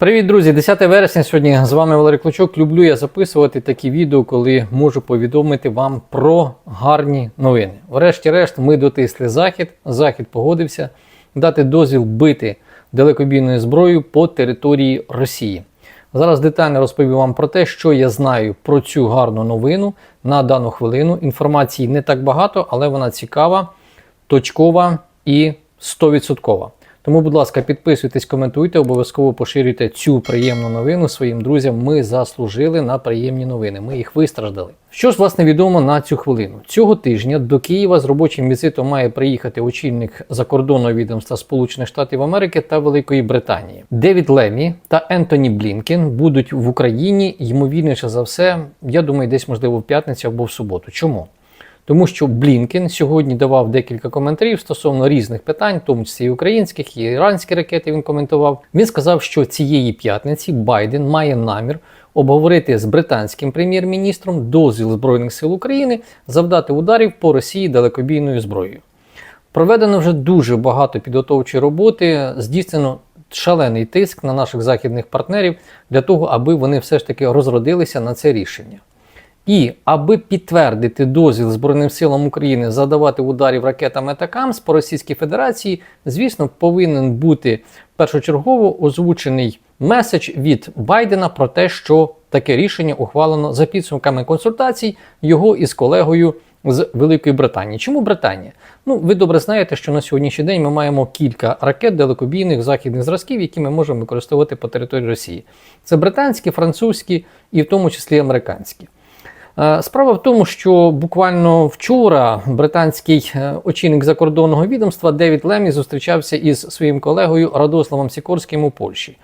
Привіт, друзі! 10 вересня сьогодні з вами Валерій Клочок. Люблю я записувати такі відео, коли можу повідомити вам про гарні новини. Врешті-решт, ми дотисли захід. Захід погодився дати дозвіл бити далекобійною зброєю по території Росії. Зараз детально розповім вам про те, що я знаю про цю гарну новину на дану хвилину. Інформації не так багато, але вона цікава, точкова і 100%. Тому, будь ласка, підписуйтесь, коментуйте, обов'язково поширюйте цю приємну новину своїм друзям. Ми заслужили на приємні новини. Ми їх вистраждали. Що ж власне відомо на цю хвилину? Цього тижня до Києва з робочим візитом має приїхати очільник закордонного відомства Сполучених Штатів Америки та Великої Британії. Девід Лемі та Ентоні Блінкен будуть в Україні, ймовірніше за все, я думаю, десь можливо в п'ятницю або в суботу. Чому? Тому що Блінкен сьогодні давав декілька коментарів стосовно різних питань, в тому числі і українських, і іранські ракети. Він коментував. Він сказав, що цієї п'ятниці Байден має намір обговорити з британським прем'єр-міністром дозвіл Збройних сил України завдати ударів по Росії далекобійною зброєю. Проведено вже дуже багато підготовчої роботи, здійснено шалений тиск на наших західних партнерів для того, аби вони все ж таки розродилися на це рішення. І аби підтвердити дозвіл Збройним силам України задавати ударів ракетами ТАКАМС по Російській Федерації, звісно, повинен бути першочергово озвучений меседж від Байдена про те, що таке рішення ухвалено за підсумками консультацій його із колегою з Великої Британії. Чому Британія? Ну, ви добре знаєте, що на сьогоднішній день ми маємо кілька ракет далекобійних західних зразків, які ми можемо використовувати по території Росії. Це британські, французькі і в тому числі американські. Е, Справа в тому, що буквально вчора британський е, очільник закордонного відомства Девід Лемі зустрічався із своїм колегою Радославом Сікорським у Польщі.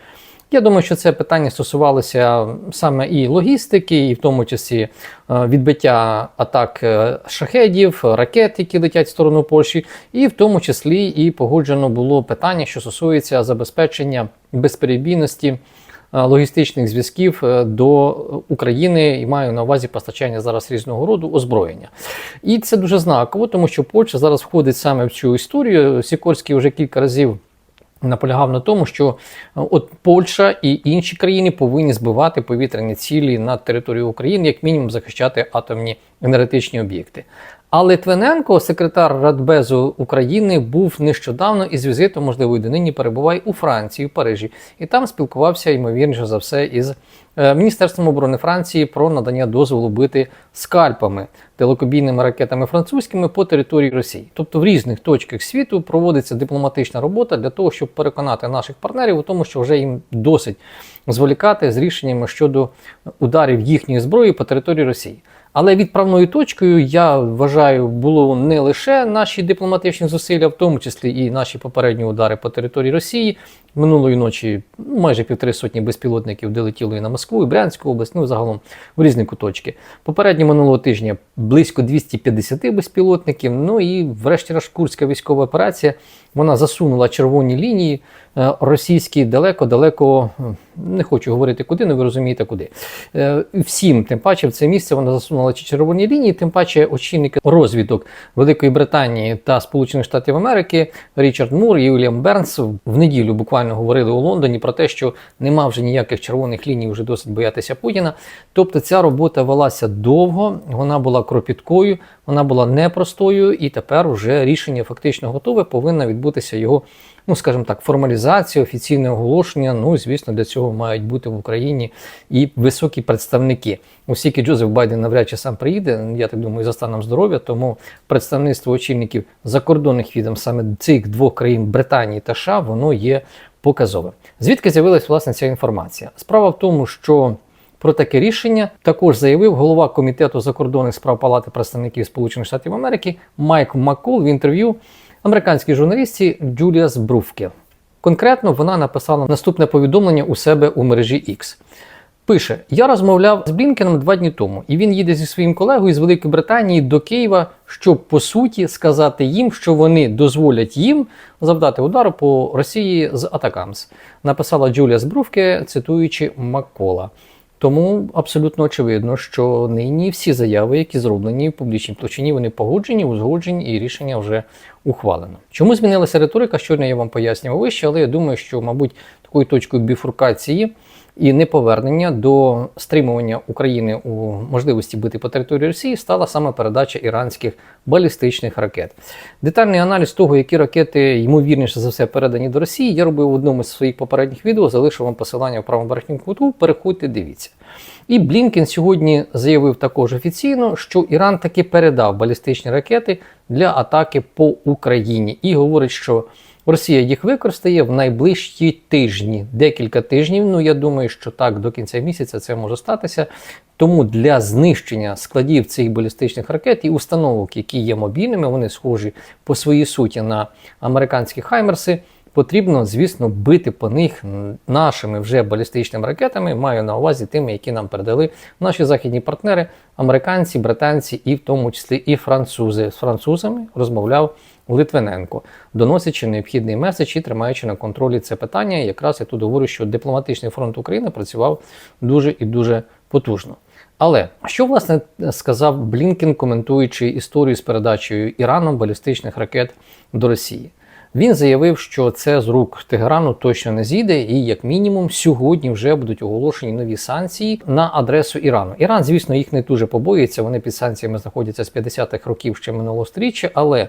Я думаю, що це питання стосувалося саме і логістики, і в тому числі е, відбиття атак шахедів, ракет, які летять в сторону Польщі, і в тому числі і погоджено було питання, що стосується забезпечення безперебійності логістичних зв'язків е, до України і маю на увазі постачання зараз різного роду озброєння. І це дуже знаково, тому що Польща зараз входить саме в цю історію. Сікорський вже кілька разів. Наполягав на тому, що е, от Польща і інші країни повинні збивати повітряні цілі над територією України, як мінімум захищати атомні енергетичні об'єкти. А Литвиненко, секретар Радбезу України, був нещодавно із візитом, можливо, і донині перебуває у Франції, у Парижі, і там спілкувався, ймовірніше за все, із Міністерством оборони Франції про надання дозволу бити скальпами далекобійними ракетами французькими по території Росії. Тобто в різних точках світу проводиться дипломатична робота для того, щоб переконати наших партнерів у тому, що вже їм досить зволікати з рішеннями щодо ударів їхньої зброї по території Росії. Але відправною точкою, я вважаю, було не лише наші дипломатичні зусилля, в тому числі і наші попередні удари по території Росії. Минулої ночі майже півтори сотні безпілотників долетіли і на Москву, і Брянську область, ну загалом в різні куточки. Попередньо минулого тижня близько 250 безпілотників. Ну і, врешті-решт, Курська військова операція вона засунула червоні лінії е, російські далеко-далеко, не хочу говорити куди, але ви розумієте куди. Е, Всім, тим паче, в це місце вона засунула ці червоні лінії, тим паче очільники розвідок Великої Британії та Сполучених Штатів Америки Річард Мур і Вільям Бернс в неділю буквально говорили у Лондоні про те, що нема вже ніяких червоних ліній, вже досить боятися Путіна. Тобто ця робота велася довго, вона була кропіткою, вона була непростою, і тепер вже рішення фактично готове, повинна відбутися його, ну скажімо так, формалізація, офіційне оголошення. Ну, звісно, для цього мають бути в Україні і високі представники. Оскільки Джозеф Байден навряд чи сам приїде, я так думаю, за станом здоров'я, тому представництво очільників закордонних відомств саме цих двох країн Британії та США, воно є показовим. Звідки з'явилась власне ця інформація? Справа в тому, що про таке рішення також заявив голова комітету закордонних справ Палати представників Сполучених Штатів Америки Майк Маккул в інтерв'ю американській журналістці Джуліас Бруфке. Конкретно вона написала наступне повідомлення у себе у мережі X. Пише: Я розмовляв з Блінкеном два дні тому, і він їде зі своїм колегою з Великої Британії до Києва, щоб по суті сказати їм, що вони дозволять їм завдати удару по Росії з Атакамс. Написала Джулія Збрувке, цитуючи Маккола. Тому абсолютно очевидно, що нині всі заяви, які зроблені в публічній площині, вони погоджені, узгоджені і рішення вже ухвалено. Чому змінилася риторика? Щойно я вам пояснював вище, але я думаю, що, мабуть, такою точкою біфуркації і неповернення до стримування України у можливості бити по території Росії стала саме передача іранських балістичних ракет. Детальний аналіз того, які ракети ймовірніше за все передані до Росії, я робив в одному з своїх попередніх відео. Залишу вам посилання в правому верхньому куту. Переходьте, дивіться. І Блінкен сьогодні заявив також офіційно, що Іран таки передав балістичні ракети для атаки по Україні і говорить, що Росія їх використає в найближчі тижні, декілька тижнів. Ну я думаю, що так до кінця місяця це може статися. Тому для знищення складів цих балістичних ракет і установок, які є мобільними, вони схожі по своїй суті на американські хаймерси. Потрібно, звісно, бити по них нашими вже балістичними ракетами. Маю на увазі тими, які нам передали наші західні партнери, американці, британці і в тому числі і французи. З французами розмовляв Литвиненко, доносячи необхідний меседж і тримаючи на контролі це питання. Якраз я тут говорю, що дипломатичний фронт України працював дуже і дуже потужно. Але що власне сказав Блінкен, коментуючи історію з передачею Іраном балістичних ракет до Росії? Він заявив, що це з рук Тегерану точно не зійде, і як мінімум сьогодні вже будуть оголошені нові санкції на адресу Ірану. Іран, звісно, їх не дуже побоїться. Вони під санкціями знаходяться з 50-х років ще минулого сторіччя, але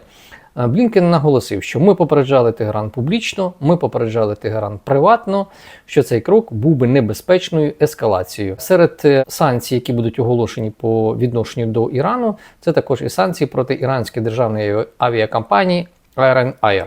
е, Блінкен наголосив, що ми попереджали Тегеран публічно, ми попереджали Тегеран приватно, що цей крок був би небезпечною ескалацією. Серед е, санкцій, які будуть оголошені по відношенню до Ірану, це також і санкції проти іранської державної авіакомпанії Iron Air.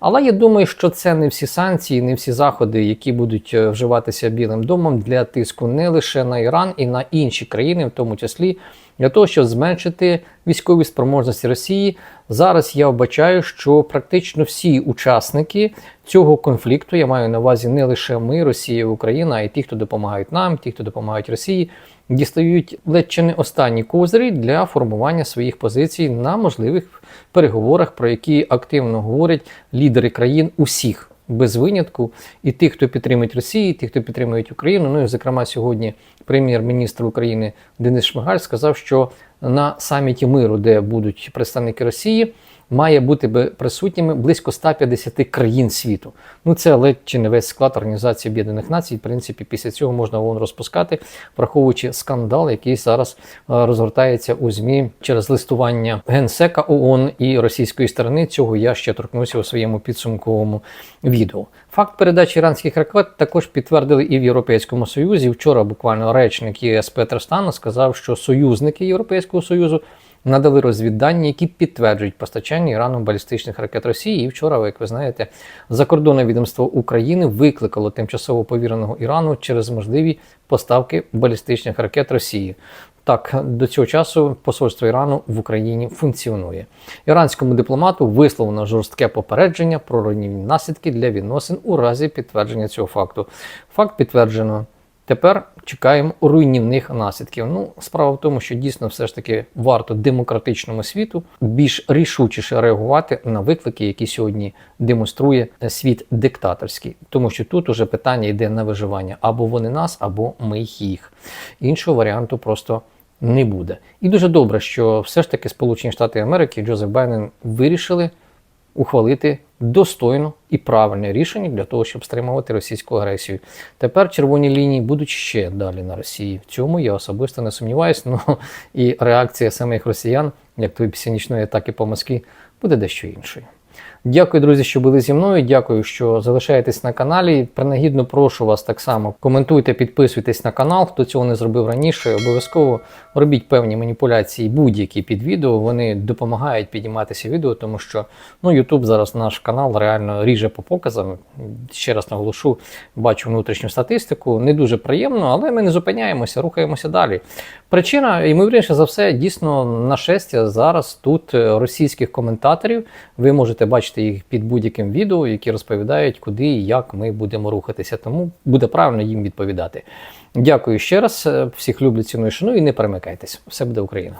Але я думаю, що це не всі санкції, не всі заходи, які будуть е, вживатися Білим домом для тиску не лише на Іран і на інші країни, в тому числі для того, щоб зменшити військові спроможності Росії. Зараз я вбачаю, що практично всі учасники цього конфлікту, я маю на увазі не лише ми, Росія, Україна, а й ті, хто допомагають нам, ті, хто допомагають Росії, дістають ледь чи не останні козирі для формування своїх позицій на можливих переговорах, про які активно говорять лідери країн усіх. Без винятку і тих, хто підтримують Росію, і тих, хто підтримують Україну. Ну і зокрема, сьогодні прем'єр-міністр України Денис Шмигаль сказав, що на саміті миру, де будуть представники Росії, має бути присутніми близько 150 країн світу. Ну це ледь чи не весь склад Організації Об'єднаних Націй. В принципі, після цього можна ООН розпускати, враховуючи скандал, який зараз е, розгортається у ЗМІ через листування генсека ООН і російської сторони. Цього я ще торкнуся у своєму підсумковому відео. Факт передачі іранських ракет також підтвердили і в Європейському Союзі. Вчора буквально речник ЄС Петр Стана сказав, що союзники Європейського Союзу надали розвіддані, які підтверджують постачання Ірану балістичних ракет Росії. І вчора, як ви знаєте, закордонне відомство України викликало тимчасово повіреного Ірану через можливі поставки балістичних ракет Росії. Так, до цього часу посольство Ірану в Україні функціонує. Іранському дипломату висловлено жорстке попередження про руйнівні наслідки для відносин у разі підтвердження цього факту. Факт підтверджено. Тепер чекаємо руйнівних наслідків. Ну, справа в тому, що дійсно все ж таки варто демократичному світу більш рішучіше реагувати на виклики, які сьогодні демонструє світ диктаторський, тому що тут уже питання йде на виживання або вони нас, або ми їх. Іншого варіанту просто не буде. І дуже добре, що все ж таки Сполучені Штати Америки Джозеф Байден вирішили ухвалити достойно і правильне рішення для того, щоб стримувати російську агресію. Тепер червоні лінії будуть ще далі на Росії. В цьому я особисто не сумніваюся. Ну і реакція самих росіян, як тої після нічної атаки по Москві, буде дещо іншою. Дякую, друзі, що були зі мною. Дякую, що залишаєтесь на каналі. Принагідно прошу вас так само. Коментуйте, підписуйтесь на канал. Хто цього не зробив раніше, обов'язково робіть певні маніпуляції, будь-які під відео. Вони допомагають підійматися відео, тому що ну, YouTube зараз наш канал реально ріже по показам. Ще раз наголошу, бачу внутрішню статистику. Не дуже приємно, але ми не зупиняємося, рухаємося далі. Причина, ймовірніше за все, дійсно нашестя зараз тут російських коментаторів. Ви можете бачити їх під будь-яким відео, які розповідають, куди і як ми будемо рухатися. Тому буде правильно їм відповідати. Дякую ще раз. Всіх люблю, ціную, шану і не перемикайтесь. Все буде Україна.